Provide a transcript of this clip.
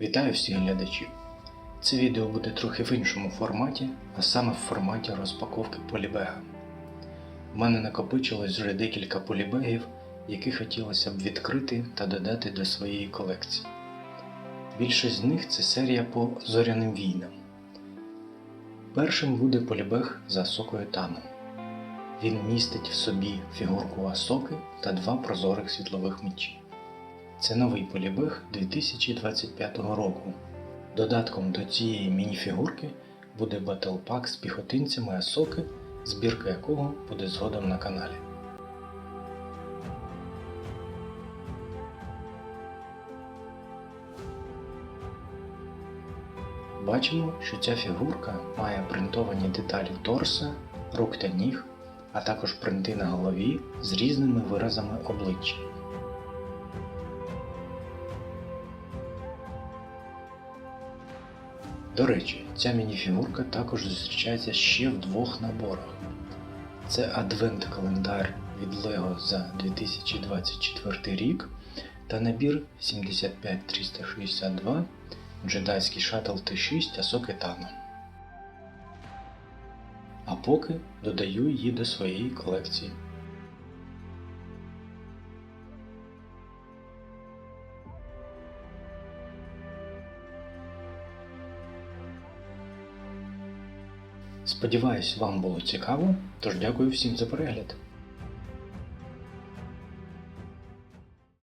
Вітаю всіх глядачів! Це відео буде трохи в іншому форматі, а саме в форматі розпаковки полібега. У мене накопичилось вже декілька полібегів, які хотілося б відкрити та додати до своєї колекції. Більшість з них це серія по зоряним війнам. Першим буде полібег з Асокою Таном. Він містить в собі фігурку Асоки та два прозорих світлових мечі. Це новий полібег 2025 року. Додатком до цієї мініфігурки буде Pack з піхотинцями Асоки, збірка якого буде згодом на каналі. Бачимо, що ця фігурка має принтовані деталі торса, рук та ніг, а також принти на голові з різними виразами обличчя. До речі, ця мініфігурка також зустрічається ще в двох наборах. Це адвент-календар від LEGO за 2024 рік та набір 75362 джедайський шаттл Т6 Асоки Тано. А поки додаю її до своєї колекції. Сподіваюсь, вам було цікаво, тож дякую всім за перегляд.